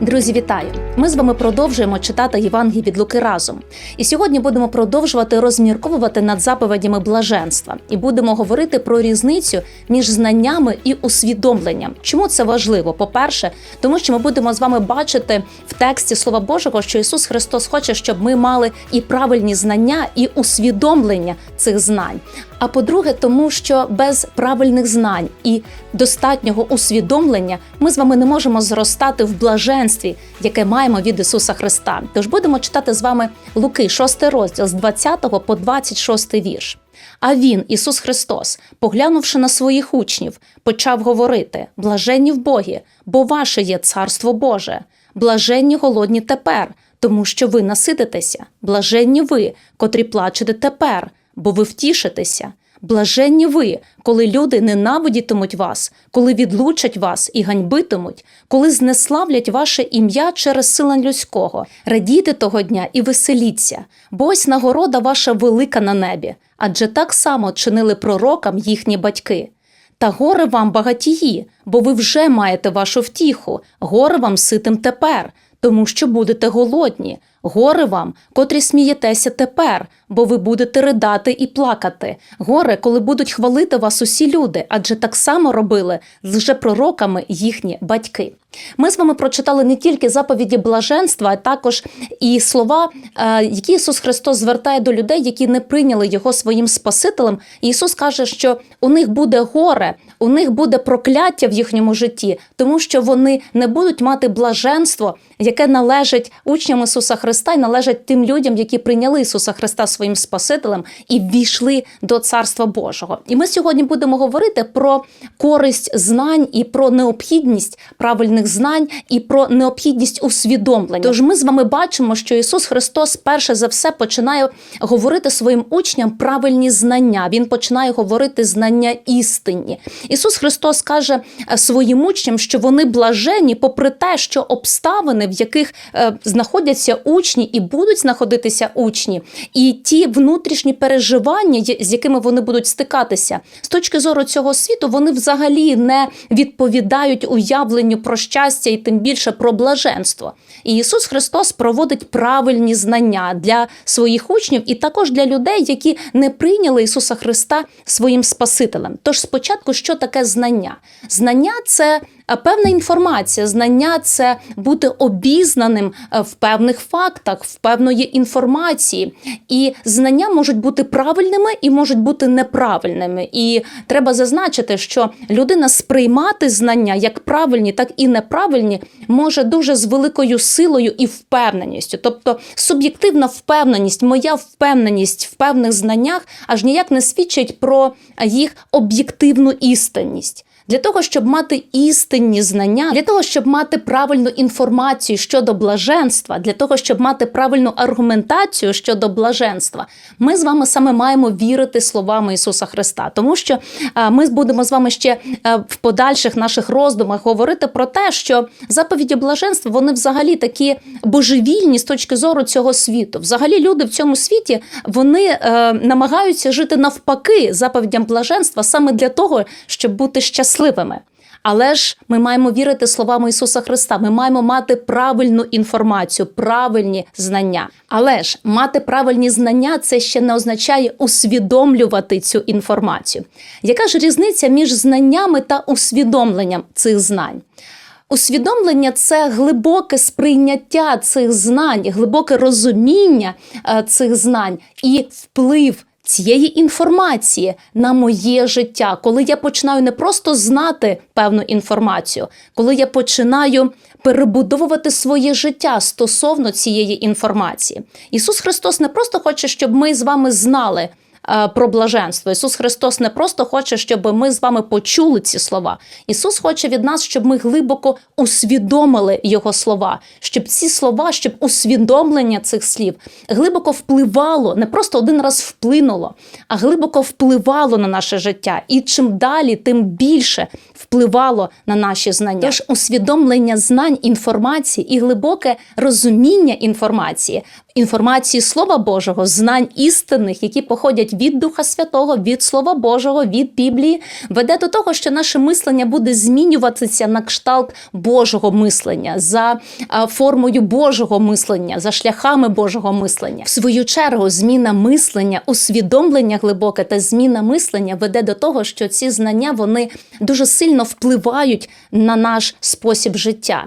Друзі, вітаю! Ми з вами продовжуємо читати Євангелії від Луки разом. І сьогодні будемо продовжувати розмірковувати над заповідями блаженства і будемо говорити про різницю між знаннями і усвідомленням. Чому це важливо? По-перше, тому що ми будемо з вами бачити в тексті Слова Божого, що Ісус Христос хоче, щоб ми мали і правильні знання, і усвідомлення цих знань. А по-друге, тому що без правильних знань і достатнього усвідомлення ми з вами не можемо зростати в блаженстві, яке маємо від Ісуса Христа. Тож будемо читати з вами Луки, 6 розділ з 20 по 26 вірш. А він, Ісус Христос, поглянувши на своїх учнів, почав говорити: блаженні в Богі, бо ваше є царство Боже, блаженні голодні тепер, тому що ви насититеся, блаженні ви, котрі плачете тепер, бо ви втішитеся. Блаженні ви, коли люди ненавидітимуть вас, коли відлучать вас і ганьбитимуть, коли знеславлять ваше ім'я через сила людського. Радійте того дня і веселіться, бо ось нагорода ваша велика на небі, адже так само чинили пророкам їхні батьки. Та горе вам багатії, бо ви вже маєте вашу втіху, горе вам ситим тепер, тому що будете голодні. Горе вам, котрі смієтеся тепер, бо ви будете ридати і плакати. Горе, коли будуть хвалити вас усі люди, адже так само робили з лжепророками їхні батьки. Ми з вами прочитали не тільки заповіді блаженства, а також і слова, е, які Ісус Христос звертає до людей, які не прийняли його своїм Спасителем. І Ісус каже, що у них буде горе, у них буде прокляття в їхньому житті, тому що вони не будуть мати блаженство, яке належить учням Ісуса Христа і належить тим людям, які прийняли Ісуса Христа своїм Спасителем і ввійшли до Царства Божого. І ми сьогодні будемо говорити про користь знань і про необхідність правильних знань і про необхідність усвідомлення. Тож ми з вами бачимо, що Ісус Христос перше за все починає говорити своїм учням правильні знання. Він починає говорити знання істинні. Ісус Христос каже е, своїм учням, що вони блажені, попри те, що обставини, в яких е, знаходяться учні і будуть знаходитися учні, і ті внутрішні переживання, з якими вони будуть стикатися, з точки зору цього світу, вони взагалі не відповідають уявленню про щастя і тим більше про блаженство. І Ісус Христос проводить правильні знання для своїх учнів і також для людей, які не прийняли Ісуса Христа своїм Спасителем. Тож спочатку, що таке знання? Знання це певна інформація, знання це бути обізнаним е, в певних фактах, в певної інформації. І знання можуть бути правильними і можуть бути неправильними. І треба зазначити, що людина сприймати знання як правильні, так і неправильні може дуже з великою силою і впевненістю. Тобто суб'єктивна впевненість, моя впевненість в певних знаннях аж ніяк не свідчить про їх об'єктивну істинність. Для того, щоб мати істинні знання, для того, щоб мати правильну інформацію щодо блаженства, для того, щоб мати правильну аргументацію щодо блаженства, ми з вами саме маємо вірити словами Ісуса Христа, тому що е, ми будемо з вами ще е, в подальших наших роздумах говорити про те, що заповіді блаженства вони взагалі такі божевільні з точки зору цього світу. Взагалі, люди в цьому світі вони е, намагаються жити навпаки заповідям блаженства саме для того, щоб бути щасливими. Але ж ми маємо вірити словам Ісуса Христа. Ми маємо мати правильну інформацію, правильні знання. Але ж мати правильні знання це ще не означає усвідомлювати цю інформацію. Яка ж різниця між знаннями та усвідомленням цих знань? Усвідомлення це глибоке сприйняття цих знань, глибоке розуміння е, цих знань і вплив цієї інформації на моє життя, коли я починаю не просто знати певну інформацію, коли я починаю перебудовувати своє життя стосовно цієї інформації. Ісус Христос не просто хоче, щоб ми з вами знали. Е, Про блаженство Ісус Христос не просто хоче, щоб ми з вами почули ці слова. Ісус хоче від нас, щоб ми глибоко усвідомили Його слова, щоб ці слова, щоб усвідомлення цих слів глибоко впливало, не просто один раз вплинуло, а глибоко впливало на наше життя. І чим далі, тим більше впливало на наші знання. Тож усвідомлення знань інформації і глибоке розуміння інформації інформації Слова Божого, знань істинних, які походять від Духа Святого, від Слова Божого, від Біблії, веде до того, що наше мислення буде змінюватися на кшталт Божого мислення, за формою Божого мислення, за шляхами Божого мислення. В свою чергу, зміна мислення, усвідомлення глибоке та зміна мислення веде до того, що ці знання вони дуже сильно впливають на наш спосіб життя.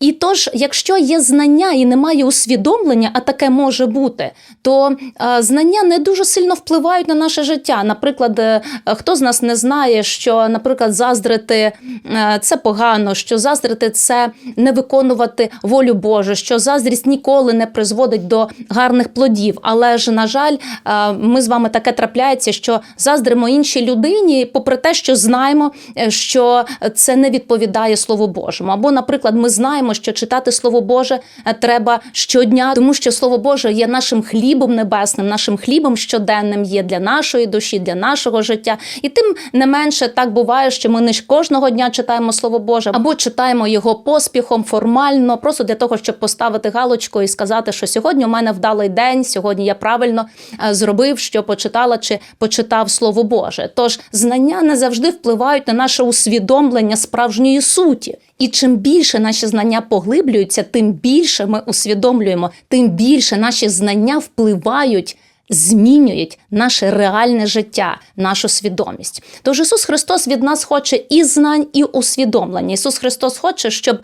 І тож, якщо є знання і немає усвідомлення, а таке може бути, то е, знання не дуже сильно впливають на наше життя. Наприклад, е, хто з нас не знає, що, наприклад, заздрити е, це погано, що заздрити це не виконувати волю Божу, що заздрість ніколи не призводить до гарних плодів. Але ж, на жаль, е, ми з вами таке трапляється, що заздримо іншій людині, попри те, що знаємо, е, що це не відповідає Слову Божому. Або, наприклад, ми знаємо, що читати Слово Боже е, треба щодня, тому що Слово Боже є нашим хлібом небесним, нашим хлібом щоденним є для нашої душі, для нашого життя. І тим не менше так буває, що ми не кожного дня читаємо Слово Боже, або читаємо його поспіхом, формально, просто для того, щоб поставити галочку і сказати, що сьогодні у мене вдалий день, сьогодні я правильно е, зробив, що почитала чи почитав Слово Боже. Тож знання не завжди впливають на наше усвідомлення справжньої суті. І чим більше наші знання поглиблюються, тим більше ми усвідомлюємо, тим більше наші знання впливають. Змінюють наше реальне життя, нашу свідомість. Тож Ісус Христос від нас хоче і знань, і усвідомлення. Ісус Христос хоче, щоб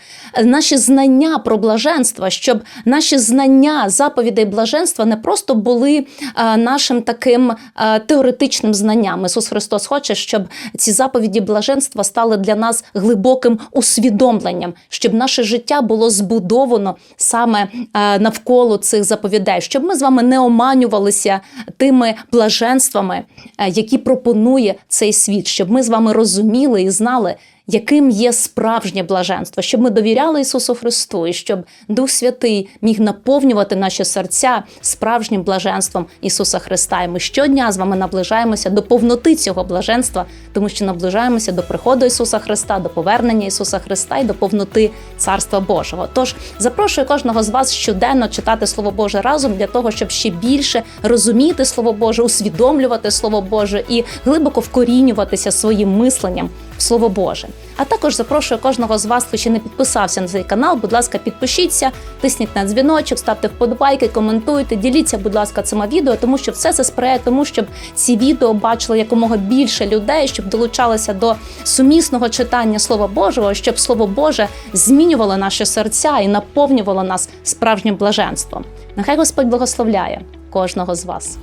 наші знання про блаженство, щоб наші знання заповідей блаженства не просто були а, нашим таким а, теоретичним знанням. Ісус Христос хоче, щоб ці заповіді блаженства стали для нас глибоким усвідомленням, щоб наше життя було збудовано саме а, навколо цих заповідей, щоб ми з вами не оманювалися тими блаженствами, е, які пропонує цей світ, щоб ми з вами розуміли і знали, яким є справжнє блаженство, щоб ми довіряли Ісусу Христу, і щоб Дух Святий міг наповнювати наші серця справжнім блаженством Ісуса Христа. І ми щодня з вами наближаємося до повноти цього блаженства, тому що наближаємося до приходу Ісуса Христа, до повернення Ісуса Христа і до повноти Царства Божого. Тож запрошую кожного з вас щоденно читати Слово Боже разом для того, щоб ще більше розуміти Слово Боже, усвідомлювати Слово Боже і глибоко вкорінюватися своїм мисленням Слово Боже. А також запрошую кожного з вас, хто ще не підписався на цей канал. Будь ласка, підпишіться, тисніть на дзвіночок, ставте вподобайки, коментуйте, діліться, будь ласка, цими відео, тому що все це сприяє тому, щоб ці відео бачили якомога більше людей, щоб долучалися до сумісного читання Слова Божого, щоб Слово Боже змінювало наші серця і наповнювало нас справжнім блаженством. Нехай Господь благословляє кожного з вас.